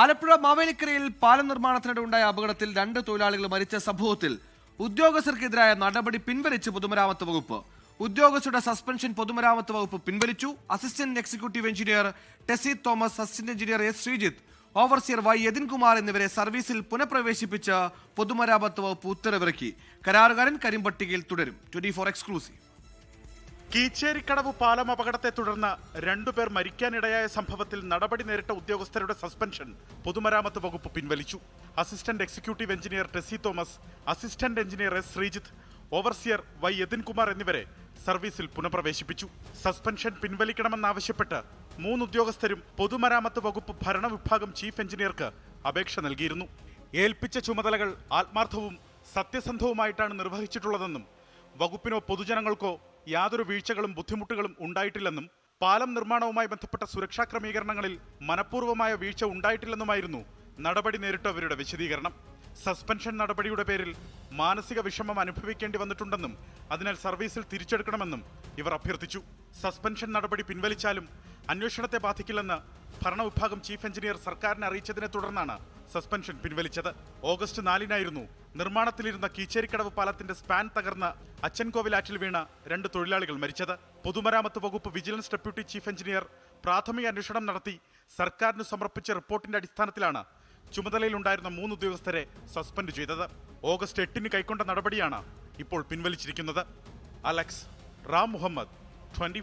ആലപ്പുഴ മാവേലിക്കരയിൽ പാലം നിർമ്മാണത്തിനിടെ ഉണ്ടായ അപകടത്തിൽ രണ്ട് തൊഴിലാളികൾ മരിച്ച സംഭവത്തിൽ ഉദ്യോഗസ്ഥർക്കെതിരായ നടപടി പിൻവലിച്ച് പൊതുമരാമത്ത് വകുപ്പ്. ഉദ്യോഗസ്ഥരുടെ സസ്പെൻഷൻ പൊതുമരാമത്ത് വകുപ്പ് പിൻവലിച്ചു. Assistant executive engineer Tessy Thomas assistant engineer S Sreejith overseer Y Yathinkumar എന്നിവരെ സർവീസിൽ പുനഃപ്രവേശിപ്പിച്ച് പൊതുമരാമത്ത് വകുപ്പ് ഉത്തരവിറക്കി. കരാറുകാരൻ കരിമ്പട്ടികയിൽ തുടരും. Twenty four exclusive. കീച്ചേരിക്കടവ് പാലം അപകടത്തെ തുടർന്ന് രണ്ടുപേർ മരിക്കാനിടയായ സംഭവത്തിൽ നടപടി നേരിട്ട ഉദ്യോഗസ്ഥരുടെ സസ്പെൻഷൻ പൊതുമരാമത്ത് വകുപ്പ് പിൻവലിച്ചു. Assistant executive engineer Tessy Thomas assistant engineer S Sreejith overseer Y Yathinkumar എന്നിവരെ സർവീസിൽ പുനഃപ്രവേശിപ്പിച്ചു. സസ്പെൻഷൻ പിൻവലിക്കണമെന്നാവശ്യപ്പെട്ട് മൂന്ന് ഉദ്യോഗസ്ഥരും പൊതുമരാമത്ത് വകുപ്പ് ഭരണവിഭാഗം ചീഫ് എഞ്ചിനീയർക്ക് അപേക്ഷ നൽകിയിരുന്നു. ഏൽപ്പിച്ച ചുമതലകൾ ആത്മാർത്ഥവും സത്യസന്ധവുമായിട്ടാണ് നിർവഹിച്ചിട്ടുള്ളതെന്നും വകുപ്പിനോ പൊതുജനങ്ങൾക്കോ യാതൊരു വീഴ്ചകളും ബുദ്ധിമുട്ടുകളും ഉണ്ടായിട്ടില്ലെന്നും പാലം നിർമ്മാണവുമായി ബന്ധപ്പെട്ട സുരക്ഷാ ക്രമീകരണങ്ങളിൽ മനഃപൂർവമായ വീഴ്ച ഉണ്ടായിട്ടില്ലെന്നുമായിരുന്നു നടപടി നേരിട്ടവരുടെ വിശദീകരണം. സസ്പെൻഷൻ നടപടിയുടെ പേരിൽ മാനസിക വിഷമം അനുഭവിക്കേണ്ടി വന്നിട്ടുണ്ടെന്നും അതിനാൽ സർവീസിൽ തിരിച്ചെടുക്കണമെന്നും ഇവർ അഭ്യർത്ഥിച്ചു. സസ്പെൻഷൻ നടപടി പിൻവലിച്ചാലും അന്വേഷണത്തെ ബാധിക്കില്ലെന്ന് ഭരണവിഭാഗം ചീഫ് എഞ്ചിനീയർ സർക്കാരിനെ അറിയിച്ചതിനെ തുടർന്നാണ് സസ്പെൻഷൻ പിൻവലിച്ചത്. ഓഗസ്റ്റ് നാലിനായിരുന്നു നിർമ്മാണത്തിലിരുന്ന കീച്ചേരിക്കടവ് പാലത്തിന്റെ സ്പാൻ തകർന്ന് അച്ഛൻകോവിലാറ്റിൽ വീണ രണ്ട് തൊഴിലാളികൾ മരിച്ചത്. പൊതുമരാമത്ത് വകുപ്പ് വിജിലൻസ് ഡെപ്യൂട്ടി ചീഫ് എഞ്ചിനീയർ പ്രാഥമിക അന്വേഷണം നടത്തി സർക്കാരിന് സമർപ്പിച്ച റിപ്പോർട്ടിന്റെ അടിസ്ഥാനത്തിലാണ് ചുമതലയിലുണ്ടായിരുന്ന മൂന്ന് ഉദ്യോഗസ്ഥരെ സസ്പെൻഡ് ചെയ്തത്. ഓഗസ്റ്റ് എട്ടിന് കൈക്കൊണ്ട നടപടിയാണ് ഇപ്പോൾ പിൻവലിച്ചിരിക്കുന്നത്. അലക്സ് റാം മുഹമ്മദ് ട്വന്റി